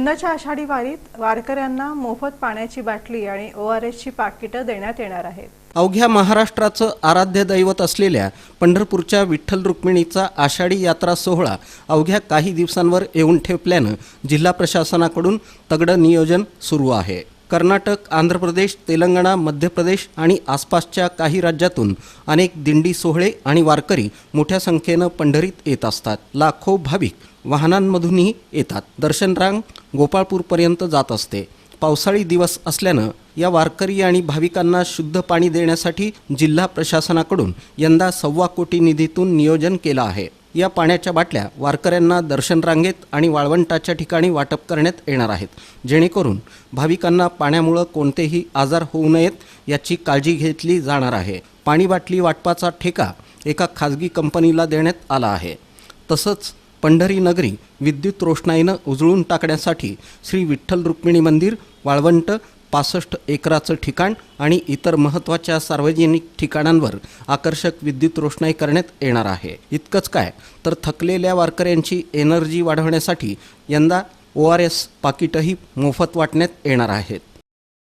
यंदाच्या आषाढी वारीत वारकऱ्यांना मोफत पाण्याची बाटली आणि ओ आर एसची पाकिटं देण्यात येणार आहेत. अवघ्या महाराष्ट्राचं आराध्य दैवत असलेल्या पंढरपूरच्या विठ्ठल रुक्मिणीचा आषाढी यात्रा सोहळा अवघ्या काही दिवसांवर येऊन ठेपल्यानं जिल्हा प्रशासनाकडून तगडं नियोजन सुरू आहे. कर्नाटक आंध्र प्रदेश तेलंगणा मध्य प्रदेश आणि आसपासच्या काही राज्यातून अनेक दिंडी सोहळे आणि वारकरी मोठ्या संख्येनं पंढरीत येत असतात. लाखो भाविक वाहनांमधूनही येतात. दर्शन रांग गोपाळपूरपर्यंत जात असते. पावसाळी दिवस असल्यानं या वारकरी आणि भाविकांना शुद्ध पाणी देण्यासाठी जिल्हा प्रशासनाकडून यंदा सव्वा कोटी निधीतून नियोजन केलं आहे. या पाण्याच्या बाटल्या वारकऱ्यांना दर्शन रांगेत आणि वाळवंटाच्या ठिकाणी वाटप करण्यात येणार आहेत. जेणेकरून भाविकांना पाण्यामुळं कोणतेही आजार होऊ नयेत याची काळजी घेतली जाणार आहे. पाणी बाटली वाटपाचा ठेका एका खाजगी कंपनीला देण्यात आला आहे. तसंच पंढरी नगरी विद्युत रोषणाईनं उजळून टाकण्यासाठी श्री विठ्ठल रुक्मिणी मंदिर वाळवंट पासष्ट एकराचं ठिकाण आणि इतर महत्त्वाच्या सार्वजनिक ठिकाणांवर आकर्षक विद्युत रोषणाई करण्यात येणार आहे. इतकंच काय तर थकलेल्या वारकऱ्यांची एनर्जी वाढवण्यासाठी यंदा ओ आर एस पाकिटही मोफत वाटण्यात येणार आहेत.